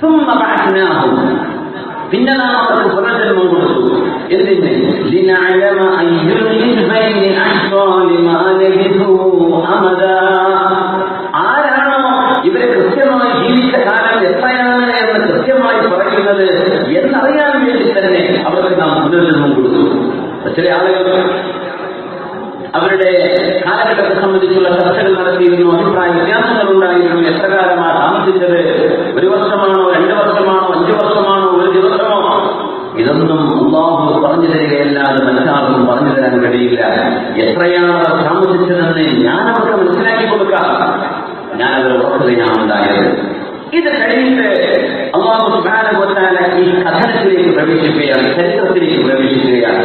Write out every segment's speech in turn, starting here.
ثم بعثناهم പിന്നെ നാം അവർക്ക് പുനർജന്മം കൊടുത്തു എന്തിന് ലിനഅലമ അയ്യുൽ ഹിസ്ബൈനി അഹ്സാ ലിമാ ലബിഥു അമദാ ആരാണോ ഇവരെ കൃത്യമായി ജീവിച്ച കാലം എത്രയാണ് എന്ന് കൃത്യമായി പറയുന്നത് എന്നറിയാൻ വേണ്ടി തന്നെ അവർക്ക് നാം പുനർജന്മം കൊടുത്തു ചില ആളുകൾ അവരുടെ കാലഘട്ടത്തെ സംബന്ധിച്ചുള്ള ചർച്ചകൾ നടത്തിയിരുന്നു അഭിപ്രായ വ്യത്യാസങ്ങൾ ഉണ്ടായിരുന്നു എത്ര കാലമാണ് താമസിച്ചത് പറഞ്ഞു തരാൻ കഴിയില്ല. എത്രയാണ് അവർ താമസിച്ചതെന്ന് ഞാൻ അവർക്ക് മനസ്സിലാക്കി കൊടുക്കാം. ഞാനത് ഓർക്കുകയാണ് ഉണ്ടായത് ഇത് കഴിഞ്ഞിട്ട് അള്ളാഹു തആല ഈ കഥനത്തിലേക്ക് പ്രവേശിക്കുകയാണ് ചരിത്രത്തിലേക്ക് പ്രവേശിക്കുകയാണ്.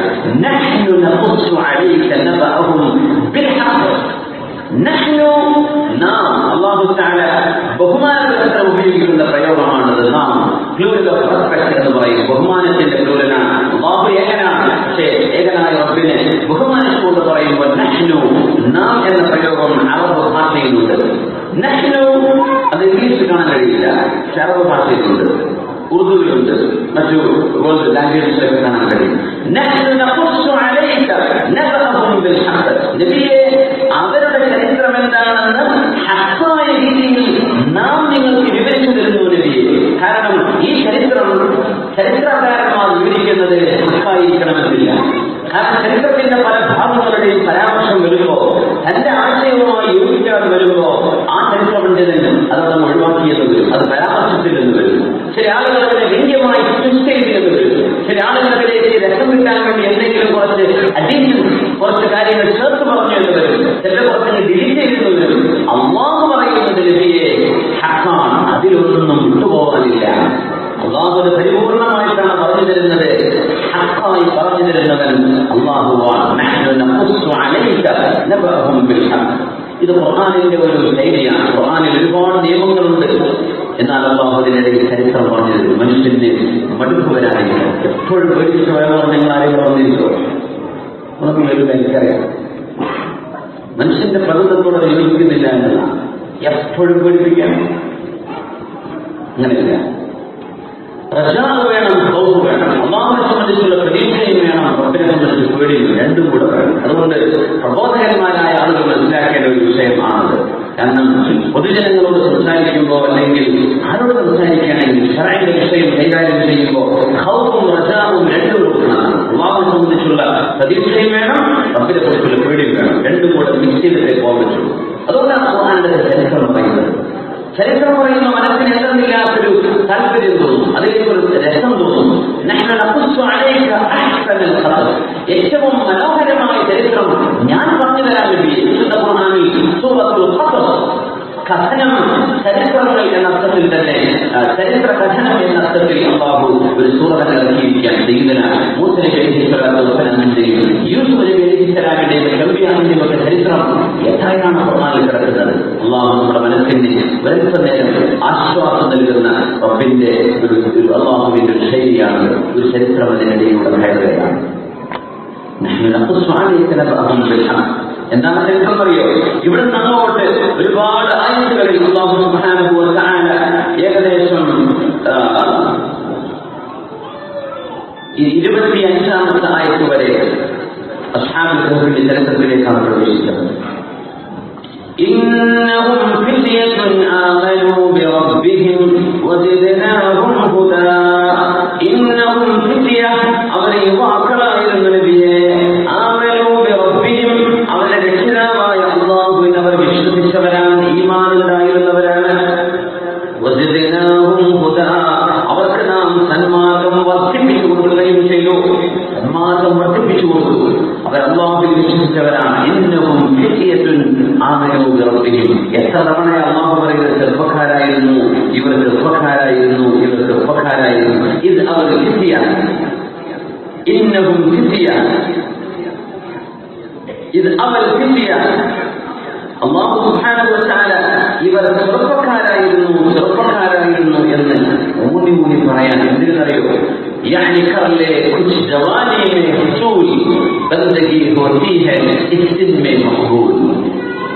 നാം അള്ളാഹു തആല ബഹുമാനത്തിന് ഉപയോഗിക്കുന്ന പ്രയോഗമാണത്. നാം പ്ലൂരൽ ഓഫ് റെസ്പെക്ട് എന്ന് പറയും. ബഹുമാനത്തിന്റെ പ്ലൂരലാണ് അള്ളാഹു ഏകനാണ് ഏകനായ റബ്ബിനെ ബഹുമാനിച്ചുകൊണ്ട് പറയുമ്പോൾ നഹ്നു നാം എന്ന പ്രയോഗം അറബ് ഭാഷയിലുണ്ട്. നഹ്നു അത് ഇംഗ്ലീഷിൽ കാണാൻ കഴിയില്ല. പക്ഷെ അറബ് ഭാഷയിലുണ്ട്. ഉറുദുവിലുണ്ട്. മറ്റു വേൾഡ് ലാംഗ്വേജിലൊക്കെ കാണാൻ കഴിയും. നബിയെ അവരുടെ ചരിത്രം എന്താണെന്ന് ഹക്കായ രീതിയിൽ നാം നിങ്ങൾക്ക് വിവരിച്ചു തരുന്നു നബിയെ. കാരണം ഈ ചരിത്രം ചരിത്രകാരന്മാർ വിവരിക്കുന്നത് ഹക്കായിരിക്കണമെന്നില്ല കാരണം ചരിത്രത്തിന്റെ പല ഭാഗങ്ങളുടെയും പരാമർശം വരുമ്പോ തന്റെ ആശയവുമായി യോജിക്കാതെ വരുമ്പോ ആ ചരിത്രപണ്ഡിതൻ അതവിടെ ഒഴിവാക്കിയെന്ന് വരും. അത് പരാമർശത്തില്ലെന്ന് വരും. ചില ആളുകൾ അതിനെ വ്യംഗ്യമായി ചെയ്തെന്ന് വരും. ചില ആളുകൾ അതിലേക്ക് രസം കിട്ടാൻ വേണ്ടി എന്തെങ്കിലും കുറച്ച് അഡീഷൻ കുറച്ച് കാര്യങ്ങൾ ചേർത്ത് പറഞ്ഞു എന്ന് വരും. ചില കുറച്ച് ഡിലീറ്റ് ചെയ്തെന്ന് വരും. അള്ളാഹ് പറയുന്നത് ലഭിയെ ഹക്കാണ് അതിലൊന്നും വിട്ടുപോകാനില്ല. അള്ളാഹുവിന് പരിപൂർണമായിട്ടാണ് പറഞ്ഞു തരുന്നത്. ഹക്കായി പറഞ്ഞു തരുന്നവൻ അള്ളാഹുവാണ് ഇത് ഖുർആാനിന്റെ ഒരു ശൈലിയാണ് ഖുർആാനിൽ ഒരുപാട് നിയമങ്ങളുണ്ട്. എന്നാൽ അള്ളാഹു അതിനിടയിൽ ചരിത്രം പറഞ്ഞത് മനുഷ്യന്റെ മടുപ്പ് വരാനില്ല എപ്പോഴും പേടിച്ച് പോയവർ നിങ്ങൾ ആരെയും പറഞ്ഞിരിക്കോ എനിക്കറിയാം. മനുഷ്യന്റെ പ്രകൃതത്തോട് യോജിക്കുന്നില്ല എന്നതാണ്. എപ്പോഴും പേടിപ്പിക്കാൻ. അങ്ങനെയില്ല. റജാവ് വേണം ഹൗസ് വേണം. അള്ളാഹിനെ സംബന്ധിച്ചുള്ള പ്രതീക്ഷയും വേണം റബ്ബിനെ സംബന്ധിച്ച് പേടിയും രണ്ടും കൂടെ വേണം അതുകൊണ്ട് പ്രബോധകന്മാരായ ആളുകൾ മനസ്സിലാക്കേണ്ട ഒരു വിഷയമാണത് കാരണം പൊതുജനങ്ങളോട് സംസാരിക്കുമ്പോൾ അല്ലെങ്കിൽ ആരോട് സംസാരിക്കുകയാണെങ്കിൽ ഷറൈന്റെ വിഷയം കൈകാര്യം ചെയ്യുമ്പോൾ ഹൗസും റജാവും രണ്ടും കൊടുക്കണം അള്ളാഹിനെ സംബന്ധിച്ചുള്ള പ്രതീക്ഷയും വേണം റബ്ബിനെ കുറിച്ചുള്ള പേടിയും വേണം. രണ്ടും കൂടെ മിക്സ് ചെയ്തിട്ടേ പോകാൻ പറ്റുള്ളൂ. അതുകൊണ്ടാണ് ഖുർആന്റെ ചരിത്രം പറയുന്നത്. ചരിത്രം പറയുന്ന മനസ്സിന് എന്തെന്നില്ലാത്തൊരു താല്പര്യം തോന്നും. അതിലേക്ക് ഒരു രസം തോന്നുന്നു. ഏറ്റവും മനോഹരമായ ചരിത്രം ഞാൻ പറഞ്ഞു തരാൻ വേണ്ടി വിശുദ്ധ ഖുർആനിൽ സൂറത്തുൽ കഥനം ചരിത്രങ്ങൾ എന്ന അർത്ഥത്തിൽ തന്നെ ചരിത്ര കഥനം എന്ന അർത്ഥത്തിൽ അള്ളാഹു ഒരു സൂറത്ത് ഇറക്കിയിരിക്കാൻ ചെയ്യുന്ന മൂസനെ ഗ്രഹിച്ചവരാന്റെയും യൂസുഫ് നബി ഗ്രഹിച്ചവരാരുടെയും ഗംഭീരാന്റെയും ഒക്കെ ചരിത്രം എത്രയാണ് ഖുർആനിൽ കിടക്കുന്നത്? അള്ളാഹു നമ്മുടെ മനസ്സിന് ഒരൽപ്പനേരം ആശ്വാസം നൽകുന്ന റബ്ബിന്റെ ഒരു അള്ളാഹുവിന്റെ ഒരു ശൈലിയാണ് ഒരു ചരിത്രം അതിനിടയിലുള്ള മേഖലയാണ് എന്താണ് ചരിത്രം അറിയോ ഇവിടെ അങ്ങോട്ട് ഒരുപാട് ആയുധങ്ങളിൽ അള്ളാഹു സുഹാന പോലെ ഏകദേശം ഇരുപത്തി അഞ്ചാമത്തെ ആയത് വരെ അസ്ഹാബിന്റെ ചരിത്രത്തിലേക്കാണ് പ്രവേശിച്ചത്. بعض ആരായിരുന്നു ഇവർ ചെറുപ്പക്കാരായിരുന്നു ഇവർ ചെറുപ്പക്കാരായിരുന്നു ഇത് അവർ കിട്ടിയാണ് ഇന്നവും കിട്ടിയാണ് ഇത് അവർ കിട്ടിയാണ് അള്ളാഹു സുഹാനുവച്ചാല ഇവർ ചെറുപ്പക്കാരായിരുന്നു ചെറുപ്പക്കാരായിരുന്നു എന്ന് ഊന്നി ഊന്നി പറയാൻ എന്തിനറിയോ يعني كرلي كل جواني من حصول بندقي هوتيها السن من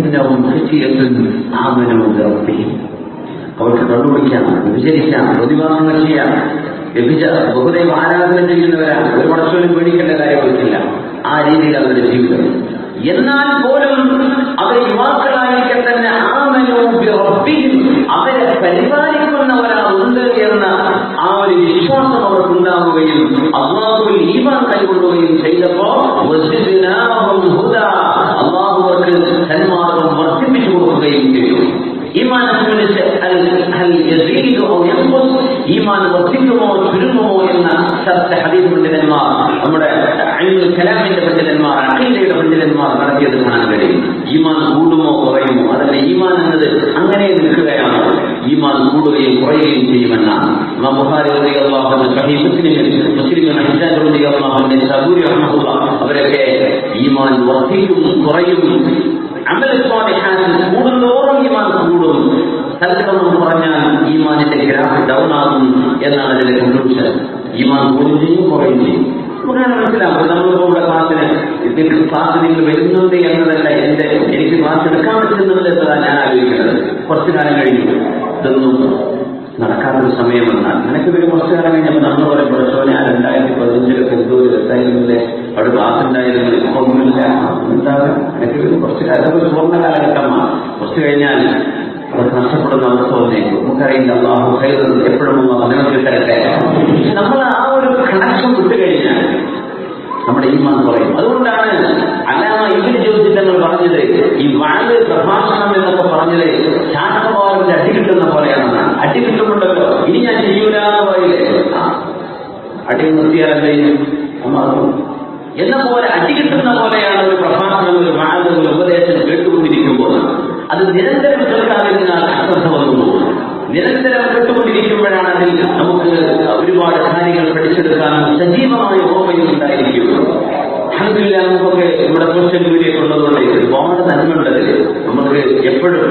ഇന്നഹും ഖശിയത്തുൻ ആമനു ബിറബ്ബിഹിം അവർക്ക് കണ്ടുപിടിക്കാം വിചരിക്കാം പ്രതിഭാസങ്ങൾ ചെയ്യാം ലഭിച്ച ബഹുദൈവ ആരാധന ചെയ്യുന്നവരാണ്. ഒരു പടച്ചോനും പേടിക്കേണ്ട കാര്യമൊന്നുമില്ല ആ രീതിയിൽ അവരുടെ ജീവിതം. എന്നാൽ പോലും അവർ യുവാക്കളായിരിക്കെ തന്നെ ആമനോബ്യറബിയും അവരെ പരിപാലിക്കുന്നവരാളുണ്ട് എന്ന ആ ഒരു വിശ്വാസം അവർക്കുണ്ടാവുകയും അള്ളാഹുവിൽ ഈമാൻ കൈകൊള്ളുകയും ചെയ്തപ്പോ വസിദ്നാഹും ഹുദാ. അള്ളാഹു അവർക്ക് സന്മാർഗം കൊടുക്കുകയും ചെയ്തു ഈമാൻ സംബന്ധിച്ച് അൽ ഹൽ യസീദു ഔ യൻഖുസ് ഈമാൻ വർദ്ധിക്കുമോ ചുരുങ്ങുമോ എന്ന ചർച്ച ഹദീസ് പണ്ഡിതന്മാർ നമ്മുടെ കലാമിന്റെ പണ്ഡിതന്മാർ അഖിലയുടെ പണ്ഡിതന്മാർ നടത്തിയത് കാണാൻ കഴിയും. ഈമാൻ കൂടുമോ കുറയുമോ? അതല്ല ഈമാൻ എന്നത് അങ്ങനെ നിൽക്കുകയാണ്. ഈമാൻ കൂടുകയും കുറയുകയും ചെയ്യുമെന്നാണ് അവരൊക്കെ ഈമാൻ വർദ്ധിക്കും കുറയും. അമൽ സ്വാലിഹാത്തിൽ കൂടുന്തോറും ഈമാൻ കൂടും. സൽക്രമം പറഞ്ഞാൽ ഈമാനിന്റെ ഗ്രാഫ് ഡൗൺ ആകും എന്നാണ് അതിന്റെ കൺക്ലൂഷൻ ഈമാൻ കൂടുകയും കുറയുകയും മനസ്സിലാവും നമ്മളിപ്പോ ഇവിടെ ക്ലാസ്സിന് ഇതിൽ ക്ലാസ് നിങ്ങൾ വരുന്നുണ്ട് എന്നതല്ല എന്റെ എനിക്ക് ക്ലാസ് എടുക്കാൻ പറ്റുന്നത് എന്നതാണ് ഞാൻ ആലോചിക്കുന്നത്. കുറച്ചു കാലം കഴിഞ്ഞു. ഇതൊന്നും നടക്കാത്തൊരു സമയം വന്നാൽ. നിനക്ക് ഒരു കുറച്ചു കാലം കഴിഞ്ഞപ്പോൾ നമ്മൾ പറയും പഠിച്ചോ ഞാൻ രണ്ടായിരത്തി പതിനഞ്ചിലെ ഫെബ്രുവരി ഒരു അവിടെ ക്ലാസ് ഉണ്ടായിരുന്നു ഇപ്പൊ ഒന്നുമില്ല. എന്താണ് എനിക്ക് ഒരു കുറച്ച് കാലം ഒരു പൂർണ കാലഘട്ടമാണ്. കുറച്ച് കഴിഞ്ഞാൽ അവർക്ക് നഷ്ടപ്പെടുന്ന അവസ്ഥ വന്നേക്കും നമുക്കറിയില്ല അള്ളാഹു എപ്പോഴും തരട്ടെ. നമ്മൾ ആ ഒരു കണക്ഷൻ വിട്ടു കഴിഞ്ഞാൽ നമ്മുടെ ഈമാൻ കുറയും. അതുകൊണ്ടാണ് അല്ലാമ ഇവർ ചോദിച്ചിട്ടങ്ങൾ പറഞ്ഞത് ഈ വാഴ് പ്രഭാഷണം എന്നൊക്കെ പറഞ്ഞത് ശാസ്ത്രഭാവത്തിന്റെ അടി കിട്ടുന്ന പോലെയാണെന്നാണ്. അടി കിട്ടുന്നുണ്ടല്ലോ ഇനി ഞാൻ ചെയ്യൂല എന്ന് പറയില്ലേ? അടി നിർത്തിയാലും എന്ന പോലെ അടി കിട്ടുന്ന പോലെയാണ് ഒരു പ്രഭാഷണം ഒരു വാഴ ഒരു ഉപദേശം കേട്ടുകൊണ്ടിരിക്കുമ്പോൾ. അത് നിരന്തരം കേൾക്കാതിരുന്നാൽ അശ്രദ്ധ വന്നു നിരന്തരം കേട്ടുകൊണ്ടിരിക്കുമ്പോഴാണ് അതിൽ നമുക്ക് ഒരുപാട് കാര്യങ്ങൾ പഠിച്ചെടുക്കാനും സജീവമായ ഓർമ്മയും ഉണ്ടായിരിക്കും അൽഹംദുലില്ല നമുക്കൊക്കെ ഇവിടെ സോഷ്യൽ മീഡിയ ഉള്ളതുകൊണ്ട് ഒരുപാട് നന്മയുണ്ടത് നമുക്ക് എപ്പോഴും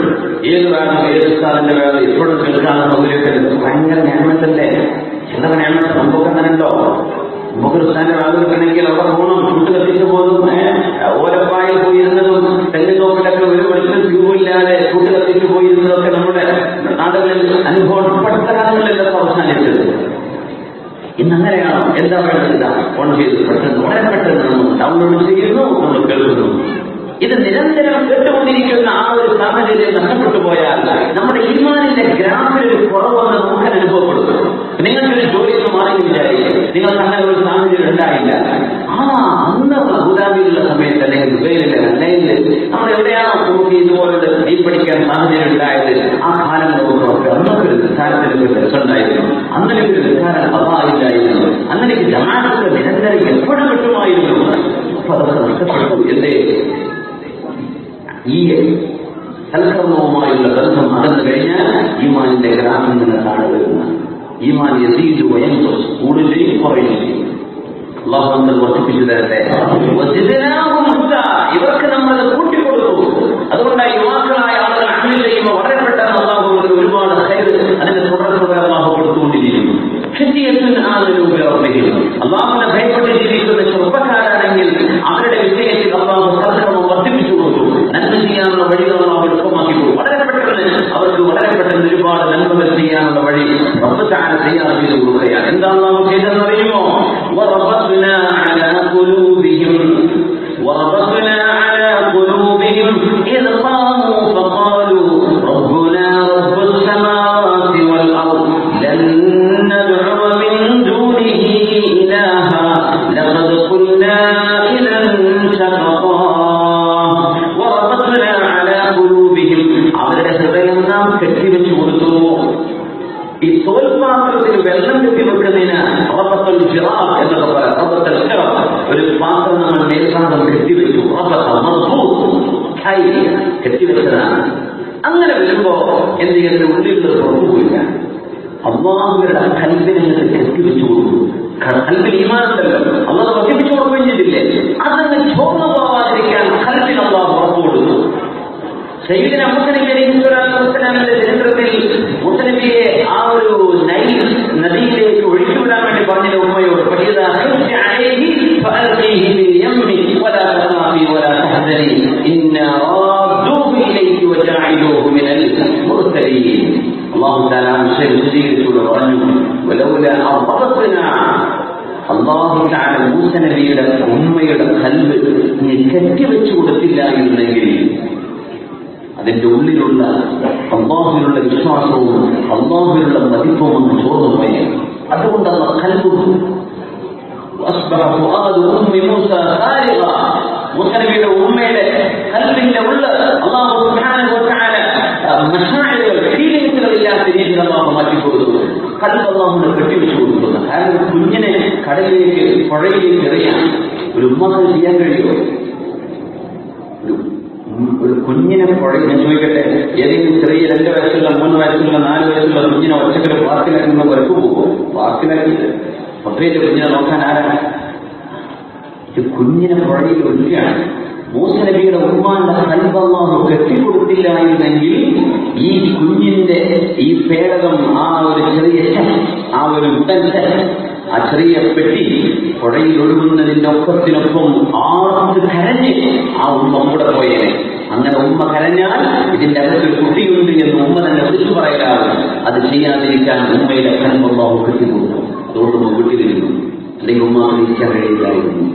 ഏത് വേണം ഏത് സ്ഥലത്തിന്റെ വേണം എപ്പോഴും കേൾക്കാനുള്ള സൗകര്യമൊക്കെ. ഭയങ്കര ഞാമത്തല്ലേ എന്താ ഞാമത്ത് സംഭവം തന്നെ ഉണ്ടോ നമുക്കൊരു സ്ഥാനം ആലോചിക്കണമെങ്കിൽ അവിടെ പോകണം ചുട്ട് ഡൗൺലോഡ് ചെയ്യുന്നു നമ്മൾ കേൾക്കുന്നു. ഇത് നിരന്തരം കേട്ടുകൊണ്ടിരിക്കുന്ന ആ ഒരു സാഹചര്യം നഷ്ടപ്പെട്ടു പോയാൽ നമ്മുടെ ഈമാനിന്റെ ഗ്രാമിൽ ഒരു കുറവെന്ന് നമുക്ക് അനുഭവപ്പെടുന്നു. നിങ്ങൾക്കൊരു ജോലിയിൽ മാറി വിചാരിക്കും നിങ്ങൾ അങ്ങനെ ഒരു സാഹചര്യം ഉണ്ടായില്ല. ആ അന്ന് അബുദാബിയിലുള്ള സമയത്ത് അല്ലെങ്കിൽ ദുബൈയിലെ അല്ലെങ്കിൽ നമ്മൾ എവിടെയാണോ നമുക്ക് ഇതുപോലെ ഈ പഠിക്കാൻ സാഹചര്യം ഉണ്ടായത് ആ കാലം നമുക്ക് അന്നൊക്കെ ഒരു സ്ഥാനത്തിന് ഒരു അന്നലെ ഒരു നിസ്കാരം അഭാവില്ലായിരുന്നു അങ്ങനെ ജനാധിപത്യ നിരന്തരം എപ്പോഴും കിട്ടുമായിരുന്നു. എന്റെ ഈ സൽക്കർമ്മവുമായുള്ള ബന്ധം അകന്നു കഴിഞ്ഞാൽ ഈമാനിന്റെ ഗ്രാമം നിന്ന് താഴെ വരുന്ന. ഈമാൻ എത്തിയിട്ട് വയം കൂടുകയും കുറയുകയും അള്ളാഹു നമ്മൾ വർദ്ധിപ്പിച്ചു തരട്ടെ. ഇവർക്ക് നമ്മൾ കൂട്ടിക്കൊടുത്തു കൂട്ടിക്കൊടുത്തു റബത്തൽ ജിറാബ് എന്നൊക്കെ പറയാം. റബത്തൽ ജിറാബ് ഒരു പാത്രം നമ്മൾ മേൽഭാഗം കെട്ടിവെച്ചു റബത്ത കൈ കെട്ടിവെച്ചതാണ് അങ്ങനെ വരുമ്പോ എന്ത് ചെയ്യുന്നത് ഉള്ളിൽ പുറത്തുപോയില്ല അള്ളാഹുവിന്റെ കൽപ്പിനെ കൽബിൽ ഈമാനുണ്ടല്ലോ അള്ളാഹ് വർദ്ധിപ്പിച്ചു കൊടുക്കുകയും ചെയ്തില്ലേ? അതങ്ങ് ചോർന്നു പോവാതിരിക്കാൻ കൽബിൽ അള്ളാഹ് ഉറപ്പ് കൊടുത്തു. സയ്യിദിന മുസ്ലിം അലിസ്ലാമിന്റെ ചരിത്രത്തിൽ മുസ്ലിമിയെ അള്ളാഹു താലാം വിശദീകരിച്ചുകൊണ്ട് പറഞ്ഞു വലൗല അർബഅത്നാ അള്ളാഹു താല മൂസ നബിയുടെ ഉമ്മയുടെ കൽവ് നീ കെട്ടിവെച്ചു കൊടുത്തില്ലായിരുന്നെങ്കിൽ അതിന്റെ ഉള്ളിലുള്ള അള്ളാഹുവിനുള്ള വിശ്വാസവും അള്ളാഹുവിനുള്ള മതിപ്പും ഒന്ന് ചോർന്നു പോയി അതുകൊണ്ട് അള്ള കൽബു أصبح فؤاد أم موسى خارغا മൂസ നബിയുടെ ഉമ്മയുടെ കൽബിന്റെ ഉള്ള അള്ളാഹു ഇല്ലാത്ത രീതിയിൽ അള്ളാഹു മാറ്റി കൊടുക്കുന്നത് കൽബ് അള്ളാഹുവിനെ കെട്ടിവെച്ചു കൊടുക്കുന്നു. കാരണം കുഞ്ഞിനെ കടലിലേക്ക് പുഴയിലേക്ക് എറിയാൻ ഒരു ഉമ്മക്ക് ചെയ്യാൻ കഴിയുമോ? ഒരു കുഞ്ഞിനെ പുഴയിൽ ഞാൻ ചോദിക്കട്ടെ ഏതെങ്കിലും ചെറിയ രണ്ട് വയസ്സുള്ള മൂന്ന് വയസ്സുള്ള നാല് വയസ്സുള്ള കുഞ്ഞിനെ ഒറ്റക്കൊരു പാർക്കിലാക്കുന്ന വരക്ക് പോകും പാർക്കിലാക്കി പ്രത്യേകിച്ച് കുഞ്ഞിനെ നോക്കാൻ ആരാണ്? ഇത് കുഞ്ഞിനെ പുഴയിൽ ഒഴുകയാണ്. മൂസ നബിയുടെ ഉമ്മാന്റെ കൽബല്ലാഹു കെട്ടിക്കൊടുത്തില്ലായിരുന്നെങ്കിൽ ഈ കുഞ്ഞിന്റെ ഈ പേടകം ആ ഒരു ചെറിയ ആ ഒരു ഉടൻ ആ ചെറിയ പെട്ടി പുഴയിൽ ഒഴുകുന്നതിന്റെ ഒപ്പത്തിനൊപ്പം ആർത്ത് കരഞ്ഞ് ആ ഉമ്മ കൂടെ പോയേനെ. അങ്ങനെ ഉമ്മ കരഞ്ഞാൽ ഇതിന്റെ അകത്തൊരു കുട്ടിയുണ്ട് എന്ന് ഉമ്മ തന്നെ വിളിച്ചു പറയാറ് അത് ചെയ്യാതിരിക്കാൻ ഉമ്മയുടെ കൽബല്ലാഹു കിട്ടിക്കൊടുക്കും അതുകൊണ്ട് ഉമ്മ വീട്ടിലിരുന്നു അല്ലെങ്കിൽ ഉമ്മ ഇരിക്കാൻ കഴിയില്ലായിരുന്നു.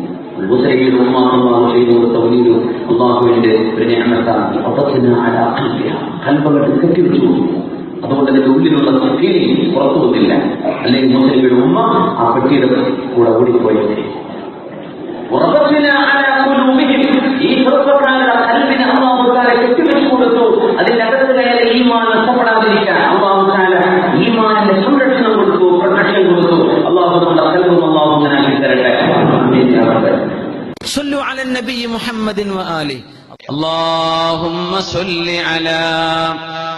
മുസലയുടെ ഉമ്മാഹു ചെയ്തു കൊടുത്ത വലിയൊരു അള്ളാഹുവിന്റെ ഒരു ഞാമത്താണ് അപ്പത്തിന് ആരാ കൽപ്പങ്ങൾ കെട്ടിവെച്ചു കൊടുത്തു. അതുകൊണ്ട് അതിന്റെ ഉള്ളിലുള്ള ഫീലിംഗ് പുറത്തു വന്നില്ല അല്ലെങ്കിൽ മുസ്ലിമിയുടെ ഉമ്മ ആ പെട്ടിയുടെ കൂടെ ഓടിപ്പോയത് ഉറപ്പത്തിന് ആരാ ഖുലൂബിഹിം. ഈ ചെറുപ്പക്കാരുടെ കൽബിനെ അള്ളാഹു താല കെട്ടിവെച്ചു കൊടുത്തു അതിന്റെ അകത്ത് കയറി ഈമാൻ നഷ്ടപ്പെടാതിരിക്കാൻ അള്ളാഹു താല ഈമാനിന്റെ സംരക്ഷണം കൊടുത്തു പ്രൊട്ടക്ഷൻ കൊടുത്തു അള്ളാഹു നമ്മുടെ കൽബും അള്ളാഹു ഇങ്ങനെ ആക്കി തരട്ടെ ആമീൻ യാ റബ്ബ്. صلوا على النبي محمد وآله اللهم صل على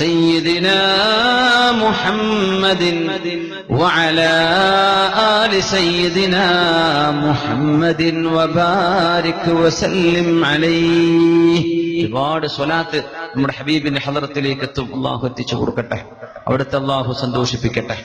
سيدنا محمد وعلى آل سيدنا محمد وبارك وسلم عليه ഒരുപാട് സ്വലാത്ത് നമ്മുടെ ഹബീബിന്റെ ഹലറത്തിലേക്ക് എത്തും അള്ളാഹു എത്തിച്ചു കൊടുക്കട്ടെ അവിടുത്തെ അള്ളാഹു സന്തോഷിപ്പിക്കട്ടെ